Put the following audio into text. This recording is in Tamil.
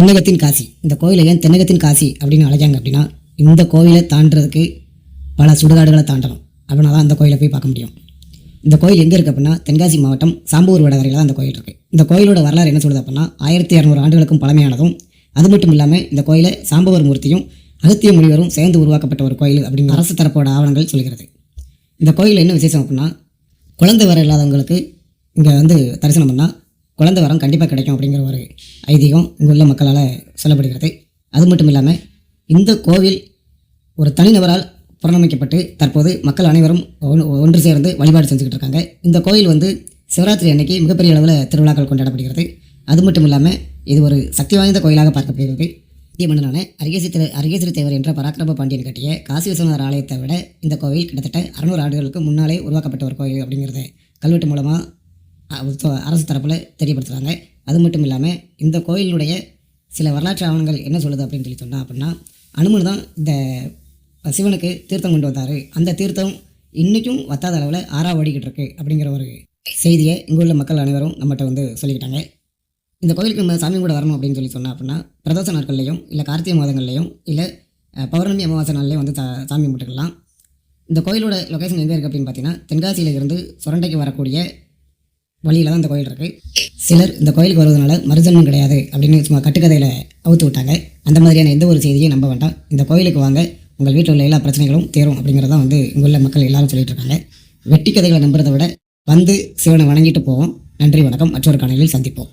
தென்னகத்தின் காசி. இந்த கோயிலை ஏன் தென்னகத்தின் காசி அப்படின்னு அழைச்சாங்க அப்படின்னா இந்த கோயிலை தாண்டுறதுக்கு பல சுடுகாடுகளை தாண்டணும். அப்படின்னா தான் அந்த கோயிலை போய் பார்க்க முடியும். இந்த கோயில் எங்கே இருக்குது அப்படின்னா தென்காசி மாவட்டம் சாம்பூர் வடகரையில் தான் அந்த கோயில் இருக்குது இந்த கோயிலோட வரலாறு என்ன சொல்லுது அப்படின்னா ஆயிரத்தி இரநூறு ஆண்டுகளுக்கும் பழமையானதும் அது மட்டும் இல்லாமல் இந்த கோயிலை சாம்பவர் மூர்த்தியும் அகத்திய முனிவரும் சேர்ந்து உருவாக்கப்பட்ட ஒரு கோயில் அப்படின்னு அரசு தரப்போட ஆவணங்கள் சொல்கிறது. இந்த கோயில் என்ன விசேஷம் அப்படின்னா குழந்தை வர இல்லாதவங்களுக்கு இங்கே வந்து தரிசனம் பண்ணால் குழந்தை வரம் கண்டிப்பாக கிடைக்கும் அப்படிங்கிற ஒரு ஐதீகம் இங்கே உள்ள மக்களால் சொல்லப்படுகிறது. அது மட்டும் இல்லாமல் இந்த கோவில் ஒரு தனிநபரால் புறணமைக்கப்பட்டு தற்போது மக்கள் அனைவரும் ஒன்று- ஒன்று சேர்ந்து வழிபாடு செஞ்சுக்கிட்டு இருக்காங்க. இந்த கோயில் வந்து சிவராத்திரி அன்னைக்கு மிகப்பெரிய அளவில் திருவிழாக்கள் கொண்டாடப்படுகிறது. அது மட்டும் இல்லாமல் இது ஒரு சக்தி வாய்ந்த கோயிலாக பார்க்கப்படுகிறது. இந்திய மன்னனான அரிகேசி திரு தேவர் என்ற பராக்கிரம பாண்டியன் கட்டிய காசி விஸ்வநாதர் ஆலயத்தை விட இந்த கோவில் கிட்டத்தட்ட அறுநூறு ஆண்டுகளுக்கு முன்னாலே உருவாக்கப்பட்ட ஒரு கோயில் அப்படிங்கிறது கல்வெட்டு மூலமாக அரசு தரப்பில் தெரியப்படுத்துகிறாங்க அது மட்டும் இல்லாமல் இந்த கோயிலுடைய சில வரலாற்று ஆவணங்கள் என்ன சொல்லுது அப்படின்னு சொல்லி சொன்னால் அப்படின்னா அனுமன் தான் இந்த சிவனுக்கு தீர்த்தம் கொண்டு வந்தார். அந்த தீர்த்தம் இன்றைக்கும் வத்தாத அளவில் ஆறா ஓடிக்கிட்டு இருக்கு அப்படிங்கிற ஒரு செய்தியை இங்கே உள்ள மக்கள் அனைவரும் நம்மகிட்ட வந்து சொல்லிக்கிட்டாங்க. இந்த கோயிலுக்கு நம்ம சாமி கூட வரணும் அப்படின்னு சொல்லி சொன்னால் அப்படின்னா பிரதோஷ நாட்கள்லையும் இல்லை கார்த்திகை மாதங்கள்லையும் இல்லை பௌர்ணமி அமாவாசை நாள்லையும் வந்து சாமி கும்பிட்டுக்கலாம். இந்த கோயிலோட லொகேஷன் எங்கே இருக்குது அப்படின்னு பார்த்தீங்கன்னா தென்காசியில இருந்து சுரண்டைக்கு வரக்கூடிய வழியில் தான் இந்த கோயில் இருக்குது சிலர் இந்த கோயிலுக்கு வருவதனால மறுஜன்மம் கிடையாது அப்படின்னு சும்மா கட்டுக்கதையில் அவுத்து விட்டாங்க. அந்த மாதிரியான எந்த ஒரு செய்தியும் நம்ப வேண்டாம். இந்த கோயிலுக்கு வாங்க. உங்கள் வீட்டில் உள்ள எல்லா பிரச்சனைகளும் தேரும் அப்படிங்கிறதான் வந்து இங்குள்ள மக்கள் எல்லாரும் சொல்லிட்டு இருக்காங்க. வெட்டி கதைகளை நம்புறதை விட வந்து சிவனை வணங்கிட்டு போவோம். நன்றி வணக்கம். மற்றொரு காணொலியில் சந்திப்போம்.